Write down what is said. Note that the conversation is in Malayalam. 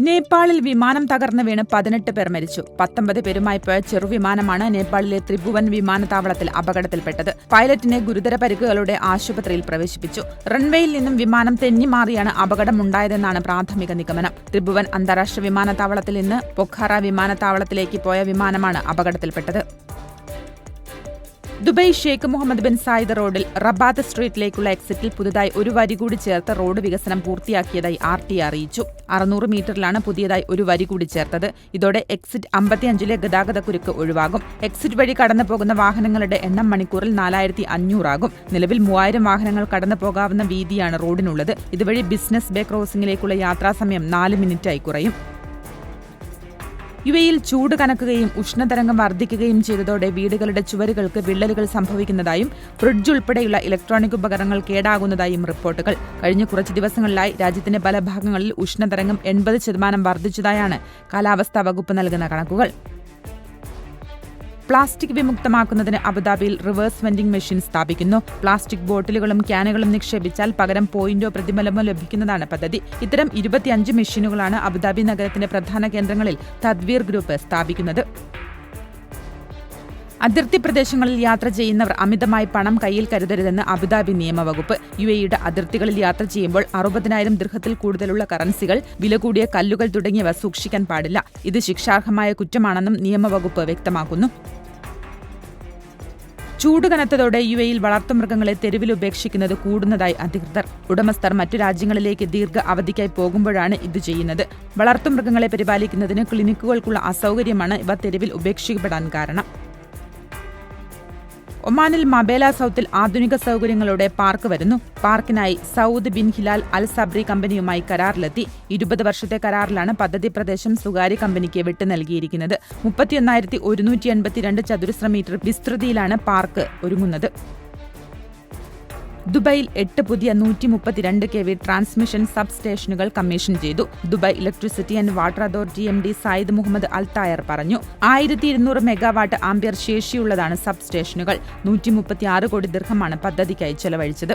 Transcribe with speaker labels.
Speaker 1: നേപ്പാളിൽ വിമാനം തകർന്നു വീണ് പതിനെട്ട് പേർ മരിച്ചു. പത്തൊമ്പത് പേരുമായി പോയ ചെറുവിമാനമാണ് നേപ്പാളിലെ ത്രിഭുവൻ വിമാനത്താവളത്തിൽ അപകടത്തിൽപ്പെട്ടത്. പൈലറ്റിനെ ഗുരുതര പരിക്കുകളോടെ ആശുപത്രിയിൽ പ്രവേശിപ്പിച്ചു. റൺവേയിൽ നിന്നും വിമാനം തെന്നിമാറിയാണ് അപകടമുണ്ടായതെന്നാണ് പ്രാഥമിക നിഗമനം. ത്രിഭുവൻ അന്താരാഷ്ട്ര വിമാനത്താവളത്തിൽ നിന്ന് പൊഖാറ വിമാനത്താവളത്തിലേക്ക് പോയ വിമാനമാണ് അപകടത്തിൽപ്പെട്ടത്. Dubai Sheikh Mohammed bin Zayed റോഡിൽ റബാത്ത് സ്ട്രീറ്റിലേക്കുള്ള എക്സിറ്റിൽ പുതുതായി ഒരു വരി കൂടി ചേർത്ത് റോഡ് വികസനം പൂർത്തിയാക്കിയതായി ആർ ടി അറിയിച്ചു. അറുന്നൂറ് മീറ്ററിലാണ് പുതിയതായി ഒരു വരി കൂടി ചേർത്തത്. ഇതോടെ എക്സിറ്റ് അമ്പത്തിയഞ്ചിലെ ഗതാഗതക്കുരുക്ക് ഒഴിവാകും. എക്സിറ്റ് വഴി കടന്നു പോകുന്ന വാഹനങ്ങളുടെ എണ്ണം മണിക്കൂറിൽ നാലായിരത്തി അഞ്ഞൂറാകും നിലവിൽ മൂവായിരം വാഹനങ്ങൾ കടന്നു പോകാവുന്ന വീതിയാണ് റോഡിനുള്ളത്. ഇതുവഴി ബിസിനസ് ബേ ക്രോസിംഗിലേക്കുള്ള യാത്രാസമയം നാല് മിനിറ്റായി കുറയും. യു എയിൽ ചൂട് കനക്കുകയും ഉഷ്ണതരംഗം വർദ്ധിക്കുകയും ചെയ്തതോടെ വീടുകളുടെ ചുവരുകൾക്ക് വിള്ളലുകൾ സംഭവിക്കുന്നതായും ഫ്രിഡ്ജ് ഉൾപ്പെടെയുള്ള ഇലക്ട്രോണിക് ഉപകരണങ്ങൾ കേടാകുന്നതായും റിപ്പോർട്ടുകൾ. കഴിഞ്ഞ കുറച്ച് ദിവസങ്ങളിലായി രാജ്യത്തിന്റെ പല ഭാഗങ്ങളിൽ ഉഷ്ണതരംഗം എൺപത് ശതമാനം വർദ്ധിച്ചതായാണ് കാലാവസ്ഥാ വകുപ്പ് നൽകുന്ന കണക്കുകൾ. പ്ലാസ്റ്റിക് വിമുക്തമാക്കുന്നതിന് അബുദാബിയിൽ റിവേഴ്സ് വെൻഡിംഗ് മെഷീൻ സ്ഥാപിക്കുന്നു. പ്ലാസ്റ്റിക് ബോട്ടിലുകളും ക്യാനുകളും നിക്ഷേപിച്ചാൽ പകരം പോയിന്റോ പ്രതിഫലമോ ലഭിക്കുന്നതാണ് പദ്ധതി. ഇത്തരം ഇരുപത്തിയഞ്ച് മെഷീനുകളാണ് അബുദാബി നഗരത്തിന്റെ പ്രധാന കേന്ദ്രങ്ങളിൽ തദ്വീർ ഗ്രൂപ്പ് സ്ഥാപിക്കുന്നത്. അതിർത്തി പ്രദേശങ്ങളിൽ യാത്ര ചെയ്യുന്നവർ അമിതമായി പണം കയ്യിൽ കരുതരുതെന്ന് അബുദാബി നിയമവകുപ്പ്. യു എയുടെ അതിർത്തികളിൽ യാത്ര ചെയ്യുമ്പോൾ അറുപതിനായിരം ദൃഹത്തിൽ കൂടുതലുള്ള കറൻസികൾ വില കൂടിയ കല്ലുകൾ തുടങ്ങിയവ സൂക്ഷിക്കാൻ പാടില്ല. ഇത് ശിക്ഷാർഹമായ കുറ്റമാണെന്നും നിയമവകുപ്പ് വ്യക്തമാക്കുന്നു. ചൂട് കനത്തതോടെ യു എയിൽ വളർത്തുമൃഗങ്ങളെ തെരുവിൽ ഉപേക്ഷിക്കുന്നത് കൂടുന്നതായി അധികൃതർ. ഉടമസ്ഥർ മറ്റു രാജ്യങ്ങളിലേക്ക് ദീർഘ അവധിക്കായി പോകുമ്പോഴാണ് ഇത് ചെയ്യുന്നത്. വളർത്തുമൃഗങ്ങളെ പരിപാലിക്കുന്നതിന് ക്ലിനിക്കുകൾക്കുള്ള അസൗകര്യമാണ് ഇവ തെരുവിൽ ഉപേക്ഷിക്കപ്പെടാൻ കാരണം. ഒമാനിൽ മബേല സൗത്തിൽ ആധുനിക സൗകര്യങ്ങളോടെ പാർക്ക് വരുന്നു. പാർക്കിനായി Saud bin Hilal Al Sabri കമ്പനിയുമായി കരാറിലെത്തി. ഇരുപത് വർഷത്തെ കരാറിലാണ് പദ്ധതി പ്രദേശം സ്വകാര്യ കമ്പനിക്ക് വിട്ടു നൽകിയിരിക്കുന്നത്. മുപ്പത്തിയൊന്നായിരത്തി ഒരുന്നൂറ്റി എൺപത്തിരണ്ട് ചതുരശ്ര മീറ്റർ വിസ്തൃതിയിലാണ് പാർക്ക് ഒരുങ്ങുന്നത്. ദുബായിൽ എട്ട് പുതിയ നൂറ്റി മുപ്പത്തിരണ്ട് കെ വി ട്രാൻസ്മിഷൻ സബ് സ്റ്റേഷനുകൾ കമ്മീഷൻ ചെയ്തു. Dubai electricity and water authority M D Saeed Mohammed Al Tayer പറഞ്ഞു. ആയിരത്തി ഇരുന്നൂറ് മെഗാവാട്ട് ആംബിയർ ശേഷിയുള്ളതാണ് സബ് സ്റ്റേഷനുകൾ നൂറ്റി മുപ്പത്തിയാറ് കോടി ദീർഘമാണ് പദ്ധതിക്കായി ചെലവഴിച്ചത്.